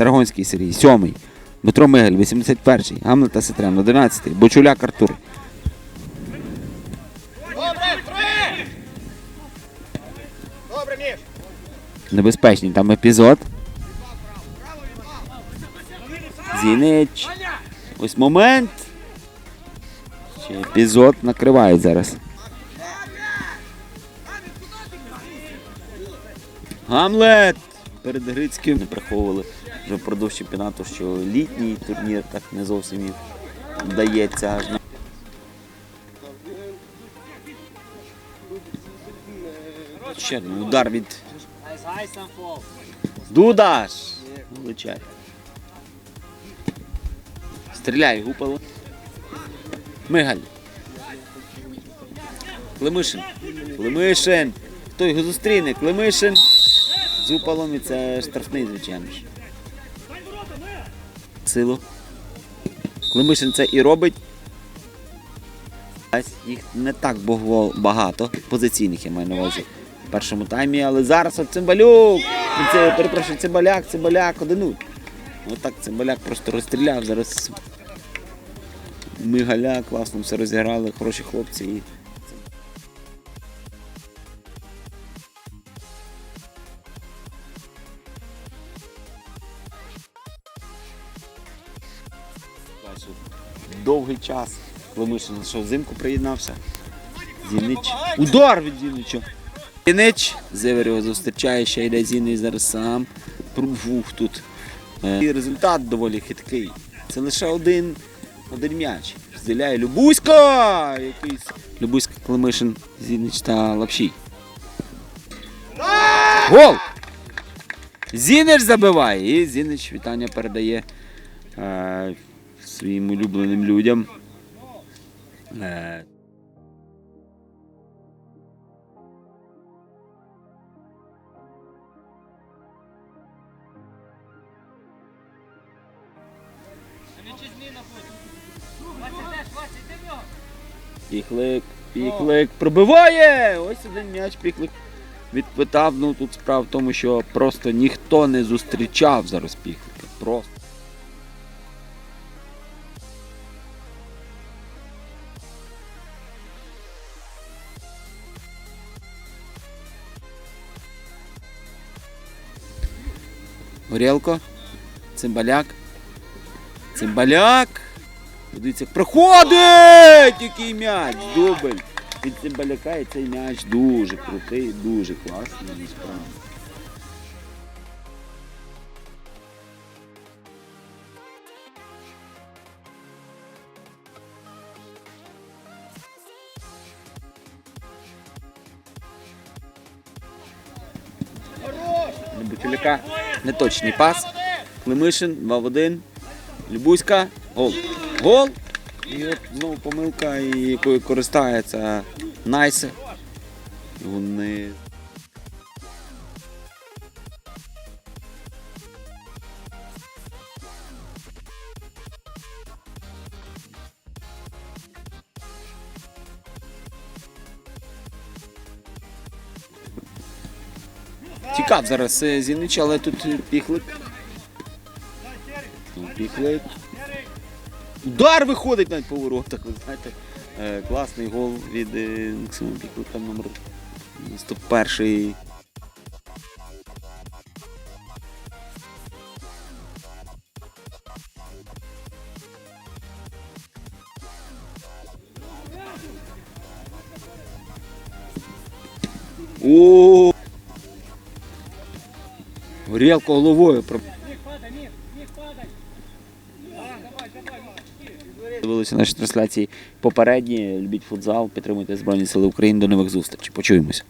Таргонський Сергій, 7. Дмитро Мигель, 81. Гамлета Ситрян, 11. Бочуляк Артур. Небезпечний там епізод. Зінич. Ось момент. Ще епізод накривають зараз. Гамлет! Перед Грицьким не приховували вже впродовж чемпіонату, що літній турнір так не зовсім їм вдається. Ще удар від Дудаш! Влучай. Стріляй, гупало. Мигаль. Климишин. Климишин. Хто його зустріне? Климишин. З упалом і це штрафний, звичайно ж. Силу. Климишин це і робить. Їх не так було багато. Позиційних я маю на увазі в першому таймі, але зараз от Цимбалюк. Це, перепрошую, Цимбаляк, Цимбаляк, одину. Отак Цимбаляк просто розстріляв. Зараз Мигаля класно все розіграли, хороші хлопці. І... Бачу, Довгий час. Климишин що взимку приєднався. Зінич. Удар від Зінича. Зінич. Зевер його зустрічає, ще йде Зінич зараз сам. Пруфух тут. Е, І результат доволі хиткий. Це лише один, один м'яч. Зділяє Любуська! Якийсь. Любуська Климишин, Зінич та Лапшій. Гол! Зінич забиває. І Зінич вітання передає е, своїм улюбленим людям. Е, Піхлик, піхлик пробиває! Ось один м'яч піхлик відпитав. Ну тут справа в тому, що просто ніхто не зустрічав зараз піхлика. Просто. Горілко, цимбаляк. Цимбаляк. Дивіться, проходить! Який м'яч! Дубль! Від цимбаляка і цей м'яч дуже крутий, дуже класний, насправді. Бутюляка неточний пас. Климишин 2 в 1. Любузька. Гол. Гол. І от знову помилка, якою користається Найсе. Вони. Тікав зараз е, Зінич, але тут е, піхлик. Ну, Піхлик. Удар виходить навіть по воротах, ви знаєте. Е, класний гол від е, Максима Піклика номер 101. О! Горілко головою. Дивилися наші трансляції попередні. Любіть футзал, підтримуйте Збройні Сили України. До нових зустрічей. Почуємося.